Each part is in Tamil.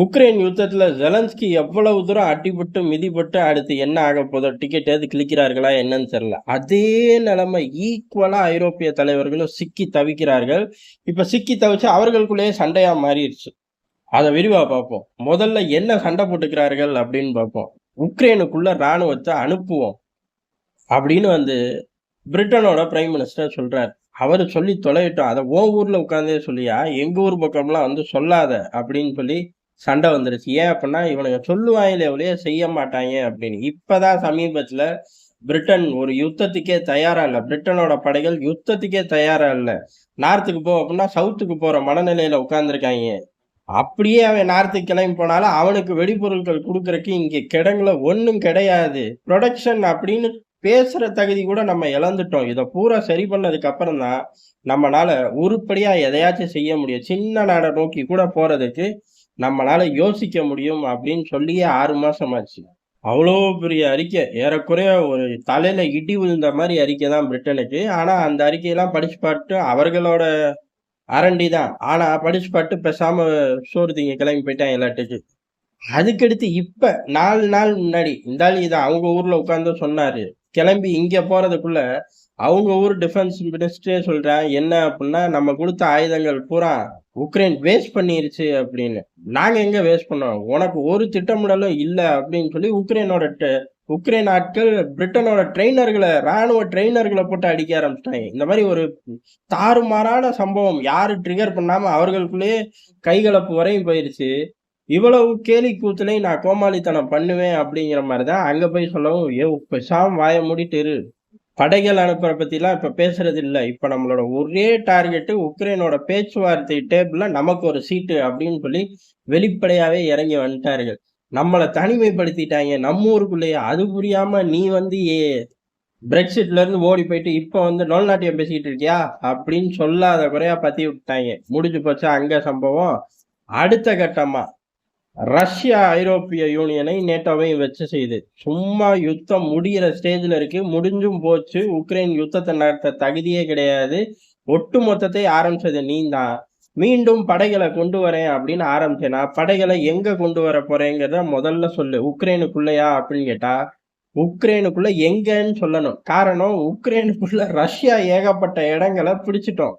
உக்ரைன் யுத்தத்தில் ஜெலன்ஸ்கி எவ்வளவு தூரம் அடிபட்டு மிதிபட்டு அடுத்து என்ன ஆக போதோ டிக்கெட் எது கிழிக்கிறார்களா என்னன்னு தெரியல. அதே நிலைமை ஈக்குவலாக ஐரோப்பிய தலைவர்களும் சிக்கி தவிக்கிறார்கள். இப்போ சிக்கி தவிச்சு அவர்களுக்குள்ளேயே சண்டையாக மாறிடுச்சு. அதை விரிவாக பார்ப்போம். முதல்ல என்ன சண்டை போட்டுக்கிறார்கள் அப்படின்னு பார்ப்போம். உக்ரைனுக்குள்ள ராணுவத்தை அனுப்புவோம் அப்படின்னு வந்து பிரிட்டனோட பிரைம் மினிஸ்டர் சொல்கிறார் அவர் சொல்லி தொலையிட்டோம் அதை ஓ ஊரில் உட்காந்தே சொல்லியா? எங்கள் ஊர் பக்கம்லாம் வந்து சொல்லாத அப்படின்னு சொல்லி சண்டை வந்துருச்சு. ஏன் அப்படின்னா இவனுங்க சொல்லுவாங்களே ஒழிய செய்ய மாட்டாங்க அப்படின்னு. இப்போதான் சமீபத்தில் பிரிட்டன் ஒரு யுத்தத்துக்கே தயாரா இல்லை. பிரிட்டனோட படைகள் யுத்தத்துக்கே தயாரா இல்லை. நார்த்துக்கு போ அப்படின்னா சவுத்துக்கு போற மனநிலையில உட்காந்துருக்காங்க அப்படியே அவன் நார்த்துக்கு கிளம்பி போனாலும் அவனுக்கு வெடிபொருட்கள் கொடுக்குறக்கு இங்கே கிடங்குல ஒன்றும் கிடையாது. ப்ரொடக்ஷன் அப்படின்னு பேசுற தகுதி கூட நம்ம இழந்துட்டோம். இதை பூரா சரி பண்ணதுக்கு அப்புறம் தான் நம்மளால உருப்படியா எதையாச்சும் செய்ய முடியும். சின்ன நாடை நோக்கி கூட போறதுக்கு நம்மளால யோசிக்க முடியும் அப்படின்னு சொல்லியே ஆறு மாசம் ஆச்சு. அவ்வளோ பெரிய அறிக்கை. ஏறக்குறைய ஒரு தலையில இடி விழுந்த மாதிரி அறிக்கை தான் பிரிட்டனுக்கு. ஆனா அந்த அறிக்கையெல்லாம் படிச்சு பார்த்து அவர்களோட அரண்டி தான். ஆனா படிச்சு பார்த்து பேசாம சோறு திங்க கிளம்பி போயிட்டான் எல்லாத்துக்கு அதுக்கடுத்து இப்ப நாலு நாள் முன்னாடி இந்த ஆள் இதை அவங்க ஊர்ல உட்காந்து சொன்னாரு. கிளம்பி இங்க போறதுக்குள்ள அவங்க ஊர் டிஃபென்ஸ் மினிஸ்டரே சொல்றேன் என்ன அப்படின்னா நம்ம கொடுத்த ஆயுதங்கள் பூரா உக்ரைன் வேஸ்ட் பண்ணிருச்சு அப்படின்னு. நாங்க எங்க வேஸ்ட் பண்ணோம்? உனக்கு ஒரு திட்டமிடலும் இல்லை அப்படின்னு சொல்லி உக்ரைனோட உக்ரைன் ஆட்கள் பிரிட்டனோட ட்ரெயினர்களை ராணுவ ட்ரெயினர்களை போட்டு அடிக்க ஆரம்பிச்சிட்டாங்க. இந்த மாதிரி ஒரு தாறுமாறான சம்பவம் யாரு ட்ரிகர் பண்ணாம அவர்களுக்குள்ளேயே கைகலப்பு வரையும் போயிருச்சு. இவ்வளவு கேலி கூத்துலையும் நான் கோமாளித்தனம் பண்ணுவேன் அப்படிங்கிற மாதிரி தான் அங்க போய் சொல்லவும் ஏ பேசாம வாய மூடிட்டு இரு. படைகள் அனுப்புகிற பற்றிலாம் இப்போ பேசுறது இல்லை. இப்போ நம்மளோட ஒரே டார்கெட்டு உக்ரைனோட பேச்சுவார்த்தை டேபிளில் நமக்கு ஒரு சீட்டு அப்படின்னு சொல்லி வெளிப்படையாகவே இறங்கி வந்துட்டார்கள். நம்மளை தனிமைப்படுத்திட்டாங்க. நம்ம ஊருக்குள்ளேயே. அது புரியாமல் நீ வந்து ஏ பிரெக்சிட்லேருந்து ஓடி போயிட்டு இப்போ வந்து நோல்நாட்டியம் பேசிக்கிட்டு இருக்கியா? அப்படின்னு சொல்லாத குறையா பற்றி விட்டாங்க. முடிஞ்சு போச்சா அங்கே சம்பவம். அடுத்த கட்டமாக ரஷ்யா ஐரோப்பிய யூனியனை நேட்டோவையும் வச்சு செய்யுது சும்மா யுத்தம் முடிகிற ஸ்டேஜில் இருக்கு. முடிஞ்சும் போச்சு. உக்ரைன் யுத்தத்தை நடத்த தகுதியே கிடையாது. ஒட்டு மொத்தத்தை ஆரம்பிச்சது நீ தான் மீண்டும் படைகளை கொண்டு வரேன் அப்படின்னு ஆரம்பிச்சேனா. படைகளை எங்க கொண்டு வர போறேங்கிறத முதல்ல சொல்லு. உக்ரைனுக்குள்ளயா அப்படின்னு கேட்டா உக்ரைனுக்குள்ள எங்கன்னு சொல்லணும். காரணம் உக்ரைனுக்குள்ள ரஷ்யா ஏகப்பட்ட இடங்களை பிடிச்சிட்டோம்.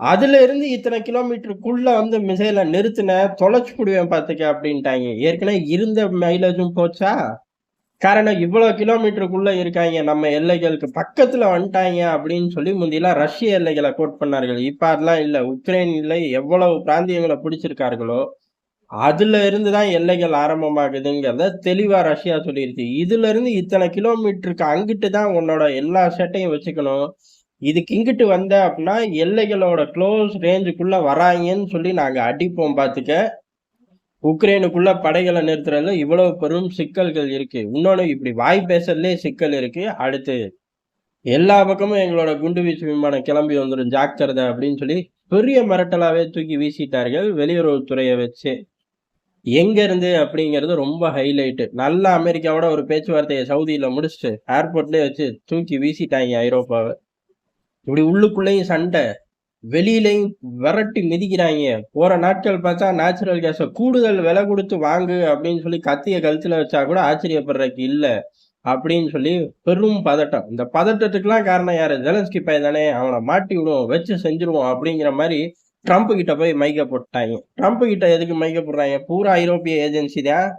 அதுல இருந்து இத்தனை கிலோமீட்டருக்குள்ள வந்து மிசைல நிறுத்தின தொலைச்சு விடுவேன் பாத்துக்க அப்படின்ட்டாங்க. ஏற்கனவே இருந்த மைலேஜும் போச்சா? காரணம் இவ்வளவு கிலோமீட்டருக்குள்ள இருக்காங்க நம்ம எல்லைகளுக்கு பக்கத்துல வந்துட்டாங்க அப்படின்னு சொல்லி முந்தியெல்லாம் ரஷ்ய எல்லைகளை கோட் பண்ணார்கள். இப்ப அதெல்லாம் இல்ல. உக்ரைன்ல எவ்வளவு பிராந்தியங்களை பிடிச்சிருக்கார்களோ அதுல இருந்து தான் எல்லைகள் ஆரம்பமாகுதுங்கிறத தெளிவா ரஷ்யா சொல்லிருச்சு. இதுல இருந்து இத்தனை கிலோமீட்டருக்கு அங்கிட்டு தான் உன்னோட எல்லா செட்டையும் வச்சுக்கணும். இதுக்கு இங்கிட்டு வந்த அப்படின்னா எல்லைகளோட க்ளோஸ் ரேஞ்சுக்குள்ள வராங்கன்னு சொல்லி நாங்கள் அடிப்போம் பார்த்துக்க உக்ரைனுக்குள்ள படைகளை நிறுத்துறதுல இவ்வளவு பெரும் சிக்கல்கள் இருக்கு. இன்னொன்று இப்படி வாய் பேசுறதுலே சிக்கல் இருக்கு. அடுத்து எல்லா பக்கமும் எங்களோட குண்டு வீச்சு விமானம் கிளம்பி வந்துடும் ஜாக்கிரதை அப்படின்னு சொல்லி பெரிய மிரட்டலாவே தூக்கி வீசிட்டார்கள் வெளியுறவுத்துறையை வச்சு. எங்க இருந்து அப்படிங்கிறது ரொம்ப ஹைலைட்டு நல்ல அமெரிக்காவோட ஒரு பேச்சுவார்த்தையை சவுதியில் முடிச்சுட்டு ஏர்போர்ட்லேயே வச்சு தூக்கி வீசிட்டாங்க ஐரோப்பாவை. இப்படி உள்ளுக்குள்ளேயும் சண்டை. வெளியிலையும் விரட்டி மிதிக்கிறாங்க. போற நாட்கள் பார்த்தா நேச்சுரல் கேஸை கூடுதல் விலை கொடுத்து வாங்கு அப்படின்னு சொல்லி கத்திய கழுத்துல வச்சா கூட ஆச்சரியப்படுறதுக்கு இல்லை அப்படின்னு சொல்லி பெரும் பதட்டம். இந்த பதட்டத்துக்குலாம் காரணம் யாரு? ஜெலன்ஸ்கி பையன் தானே. அவனை மாட்டி விடுவோம் வச்சு செஞ்சிருவோம் அப்படிங்கிற மாதிரி ட்ரம்ப் கிட்ட போய் மைக்க போட்டாங்க ட்ரம்ப் கிட்ட எதுக்கு மைக்க போடுறாங்க பூரா ஐரோப்பிய ஏஜென்சி தான்.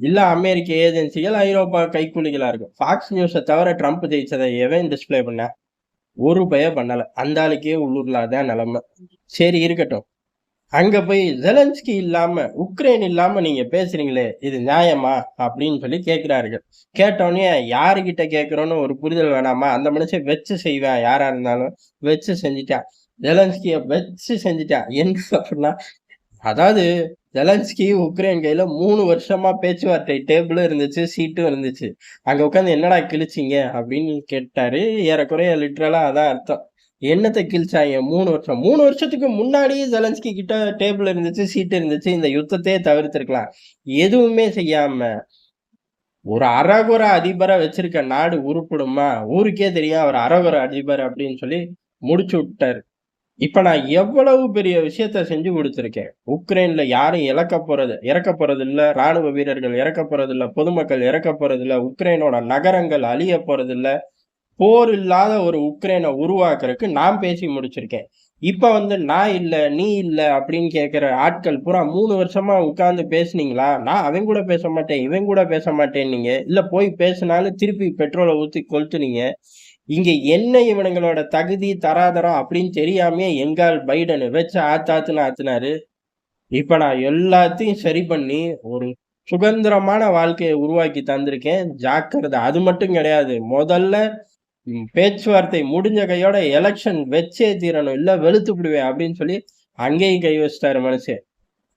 இல்ல அமெரிக்க ஏஜென்சிகள் ஐரோப்பா கைக்கூலிகளா இருக்கும். ஃபாக்ஸ் நியூஸை தவிர ட்ரம்ப் ஜெயிச்சதை எவன் டிஸ்பிளே பண்ண? ஒரு பய பண்ணலை. அந்த ஆளுக்கே உள்ளூர்ல அதான் நிலமை. சரி இருக்கட்டும். அங்கே போய் ஜெலன்ஸ்கி இல்லாமல் உக்ரைன் இல்லாமல் நீங்கள் பேசுகிறீங்களே இது நியாயமா? அப்படின்னு சொல்லி கேட்குறாருகள் கேட்டோடனே யாருக்கிட்ட கேட்குறோன்னு ஒரு புரிதல் வேணாமா? அந்த மனுஷன் வச்சு செய்வேன் யாராக இருந்தாலும். வச்சு செஞ்சுட்டான். ஜெலன்ஸ்கியை வச்சு செஞ்சுட்டான். என்ன அப்படின்னா அதாவது ஜெலன்ஸ்கி உக்ரைன் கையில் மூணு வருஷமாக பேச்சுவார்த்தை டேபிளும் இருந்துச்சு சீட்டும் இருந்துச்சு. அங்கே உட்காந்து என்னடா கிழிச்சிங்க? அப்படின்னு கேட்டார். ஏறக்குறைய லிட்ரலாக அதான் அர்த்தம். என்னத்தை கிழிச்சாங்க? மூணு வருஷம். மூணு வருஷத்துக்கு முன்னாடியே ஜெலன்ஸ்கி கிட்ட டேபிள் இருந்துச்சு சீட்டு இருந்துச்சு. இந்த யுத்தத்தையே தவிர்த்திருக்கலாம். எதுவுமே செய்யாம ஒரு அரகுர அதிபரை வச்சிருக்க நாடு உருப்பிடுமா? ஊருக்கே தெரியும். அவர் அரகுர அதிபர் அப்படின்னு சொல்லி முடிச்சு விட்டாரு. இப்போ நான் எவ்வளவு பெரிய விஷயத்த செஞ்சு கொடுத்துருக்கேன் உக்ரைனில் யாரும் இழக்க போகிறது இறக்க இல்லை ராணுவ வீரர்கள் இறக்க இல்லை பொதுமக்கள் இறக்க போறதில்ல. உக்ரைனோட நகரங்கள் அழிய போகிறதில்ல போர் இல்லாத ஒரு உக்ரைனை உருவாக்குறதுக்கு நான் பேசி முடிச்சிருக்கேன். இப்போ வந்து நான் இல்லை நீ இல்லை அப்படின்னு கேட்குற ஆட்கள் பூரா மூணு வருஷமா உட்காந்து பேசுனீங்களா? நான் அவன் கூட பேச மாட்டேன், இவன் கூட பேச மாட்டேன்னீங்க. இல்லை போய் பேசினாலும் திருப்பி பெட்ரோலை ஊற்றி கொளுத்துனீங்க. இங்கே என்ன இவனுங்களோட தகுதி, தராதரம் அப்படின்னு தெரியாமையே எங்கால் பைடனு வச்சு ஆத்தாத்துன்னு ஆத்துனாரு. இப்போ நான் எல்லாத்தையும் சரி பண்ணி ஒரு சுதந்திரமான வாழ்க்கையை உருவாக்கி தந்திருக்கேன். ஜாக்கிரதை. அது மட்டும் கிடையாது. முதல்ல பேச்சுவார்த்தை முடிஞ்ச கையோட எலெக்ஷன் வச்சே தீரணும். இல்லை வெளுத்து விடுவேன் அப்படின்னு சொல்லி அங்கேயும் கை வச்சிட்டாரு மனுஷன்.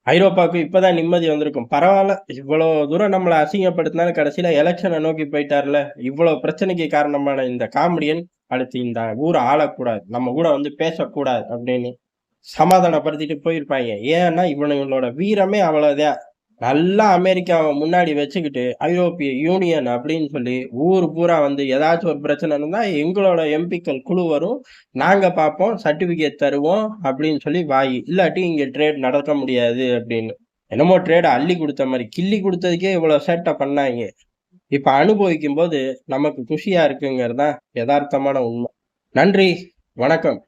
ஐரோப்பாவுக்கு இப்பதான் நிம்மதி வந்திருக்கும். பரவாயில்ல இவ்வளோ தூரம் நம்மளை அசிங்கப்படுத்தினாலும் கடைசியில எலெக்ஷனை நோக்கி போயிட்டார்ல. இவ்வளோ பிரச்சனைக்கு காரணமான இந்த காமெடியன் அடுத்து இந்த ஊரை ஆளக்கூடாது. நம்ம கூட வந்து பேசக்கூடாது அப்படின்னு சமாதானப்படுத்திட்டு போயிருப்பாய்ங்க. ஏன்னா இவனுங்களோட வீரமே அவ்வளவுதான். நல்லா அமெரிக்காவை முன்னாடி வச்சுக்கிட்டு, ஐரோப்பிய யூனியன் அப்படின்னு சொல்லி ஊர் பூரா வந்து ஏதாச்சும் ஒரு பிரச்சனை இருந்தால் எங்களோட எம்பிக்கள் குழு வரும். நாங்கள் பார்ப்போம். சர்டிஃபிகேட் தருவோம் அப்படின்னு சொல்லி வாய் இல்லாட்டி இங்கே ட்ரேட் நடக்க முடியாது அப்படின்னு. என்னமோ ட்ரேடை அள்ளி கொடுத்த மாதிரி கிள்ளி கொடுத்ததுக்கே இவ்வளோ செட்டை பண்ணாங்க இப்போ அனுபவிக்கும் போது நமக்கு குஷியாக இருக்குங்கிறது தான் எதார்த்தமான உண்மை நன்றி. வணக்கம்.